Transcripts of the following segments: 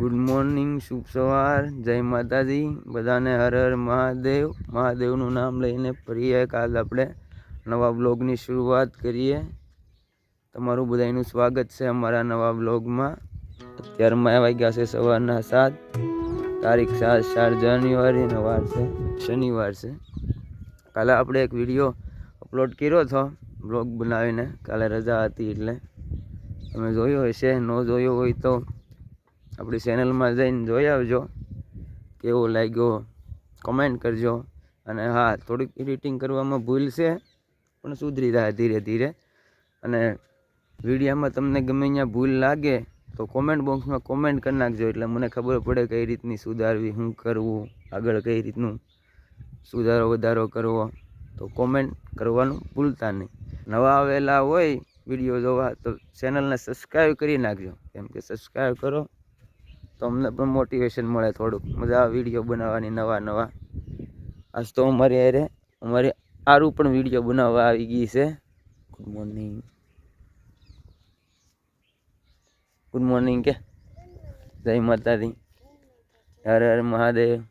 Good morning શુભ સવાર, જય માતાજી. બધાને હર હર મહાદેવ. મહાદેવનું નામ લઈને ફરીએ કાલ આપણે નવા બ્લોગની શરૂઆત કરીએ. તમારું બધાનું સ્વાગત છે અમારા નવા બ્લોગમાં અત્યારમાં આવી વાગ્યા છે સવારના સાત. તારીખ સાત, ચાર જાન્યુઆરીનો વાર છે, શનિવાર છે. કાલે આપણે એક વીડિયો અપલોડ કર્યો હતો બ્લોગ બનાવીને. કાલે રજા હતી એટલે. તમે જોયો હશે, ન જોયો હોય તો આપણી ચેનલમાં જઈને જોઈ આવજો, કેવો લાગ્યો કમેન્ટ કરજો. અને હા, થોડીક એડિટિંગ કરવામાં ભૂલ છે, પણ સુધરી રહ્યા ધીરે ધીરે. અને વિડીયામાં તમને ગમે ત્યાં ભૂલ લાગે, તો કોમેન્ટ બોક્સમાં કોમેન્ટ કરી નાખજો. એટલે મને ખબર પડે કઈ રીતની સુધારવી શું કરવું, આગળ કઈ રીતનું સુધારો, વધારો કરવો. તો કોમેન્ટ કરવાનું ભૂલતા નહીં. નવા આવેલા હોય વીડિયો જોવા, તો ચેનલને સબસ્ક્રાઈબ કરી નાખજો. કેમ કે સબસ્ક્રાઈબ કરો તો અમને પણ મોટિવેશન મળે થોડુંક. મજા આવે વીડિયો બનાવવાની નવા નવા. આજ તો અમારી અરે અમારી આરું પણ વીડિયો બનાવવા આવી ગઈ છે. ગુડ મોર્નિંગ ગુડ મોર્નિંગ કે. જય માતાજી. હર હર મહાદેવ.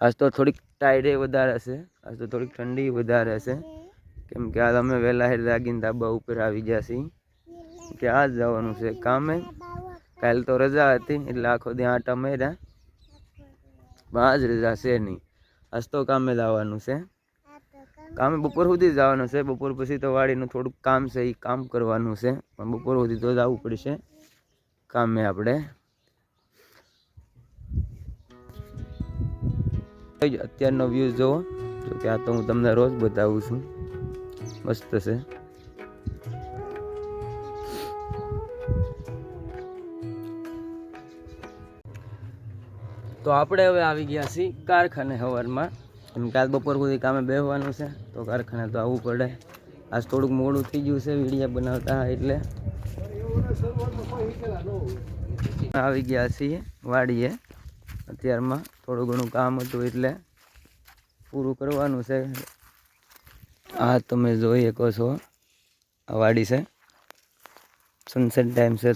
આજ તો થોડીક ટાયડે વધારે છે. આજ તો થોડીક ઠંડી વધારે છે. કેમ કે આજ અમે વહેલા હેર લાગીને ધાબા ઉપર આવી ગયા છીએ. કે આજ જવાનું છે કામે. કાલ તો રજા હતી, એટલે આખો દી આટા માર્યા. પણ રજા છે નહીં. આજ તો કામે લાવવાનું છે. કામે બપોર સુધી જવાનું છે. બપોર પછી તો વાડીનું થોડુંક કામ છે એ કામ કરવાનું છે. પણ બપોર સુધી તો જવું પડશે કામે આપણે. અત્યારનો વ્યૂઝ જોવો. જો કે આ તો હું તમને રોજ બતાવું છું. મસ્ત છે. તો આપણે હવે આવી ગયા છીએ કારખાને સવારમાં એમ કાલ બપોર સુધી કામે બેસવાનું છે, તો કારખાને તો આવવું પડે. આજ થોડુંક મોડું થઈ ગયું છે, વિડીયા બનાવતા એટલે. આવી ગયા છીએ વાડીએ. અત્યારમાં થોડું ઘણું કામ હતું એટલે પૂરું કરવાનું છે. આ તમે જોઈ શકો છો, આ વાડી છે. સનસેટ ટાઈમ છે.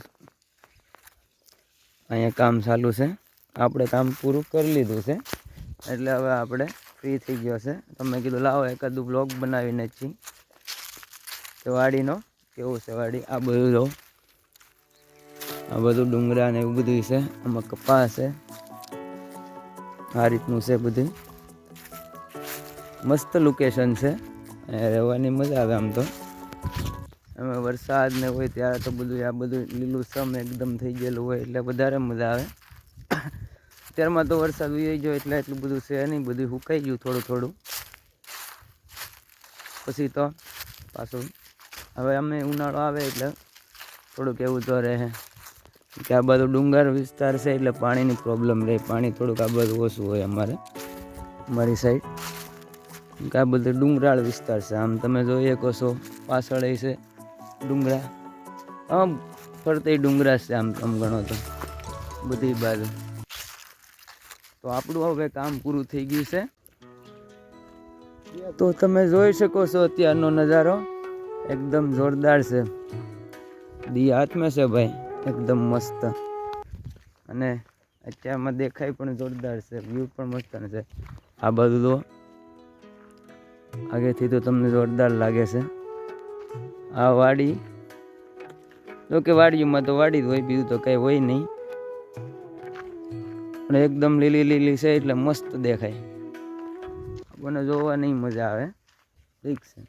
અહીંયા કામ ચાલુ છે. આપણે કામ પૂરું કરી લીધું છે. એટલે હવે આપણે ફ્રી થઈ ગયો છે. તમે કીધું, લાવો એકાદું બ્લોગ બનાવીને છીએ. તો વાડીનો કેવું છે વાડી? આ બધું જો. આ બધું ડુંગરા ને એવું બધું છે. આમાં કપાસ છે. આ રીતનું છે બધું. મસ્ત લોકેશન છે. અહીંયા રહેવાની મજા આવે આમ તો. એમાં વરસાદ ને હોય ત્યારે તો બધું, આ બધું લીલું સમ એકદમ થઈ ગયેલું હોય એટલે વધારે મજા આવે. અત્યારમાં તો વરસાદ ઉઈ ગયો એટલે એટલું બધું છે નહીં, બધું સુકાઈ ગયું થોડું થોડું. પછી તો પાછું હવે અમે ઉનાળો આવે એટલે થોડુંક એવું તો રહે. કે આ બાજુ ડુંગર વિસ્તાર છે એટલે પાણીની પ્રોબ્લેમ રહે. પાણી થોડુંક આ બાજુ ઓછું હોય અમારે, અમારી સાઈડ કે આ બધું ડુંગરાળ વિસ્તાર છે. આમ તમે જોઈ શકો છો પાછળ છે ડુંગરા. આમ ફરતે ડુંગરા છે આમ આમ ગણો તો. બધી બાજુ. તો આપણું હવે કામ પૂરું થઈ ગયું છે. તો તમે જોઈ શકો છો અત્યારનો નજારો. એકદમ જોરદાર છે. દી હાથમાં છે ભાઈ. એકદમ મસ્ત. અને અત્યારમાં દેખાય પણ જોરદાર છે. વ્યૂ પણ મસ્ત છે. આ બધું તો આગેથી તો તમને જોરદાર લાગે છે. આ વાડી. જો કે વાડીમાં તો વાડી જ હોય, બીજું તો કંઈ હોય નહીં. પણ એકદમ લીલી લીલી છે એટલે મસ્ત દેખાય. આપણને જોવાની મજા આવે. ઠીક છે.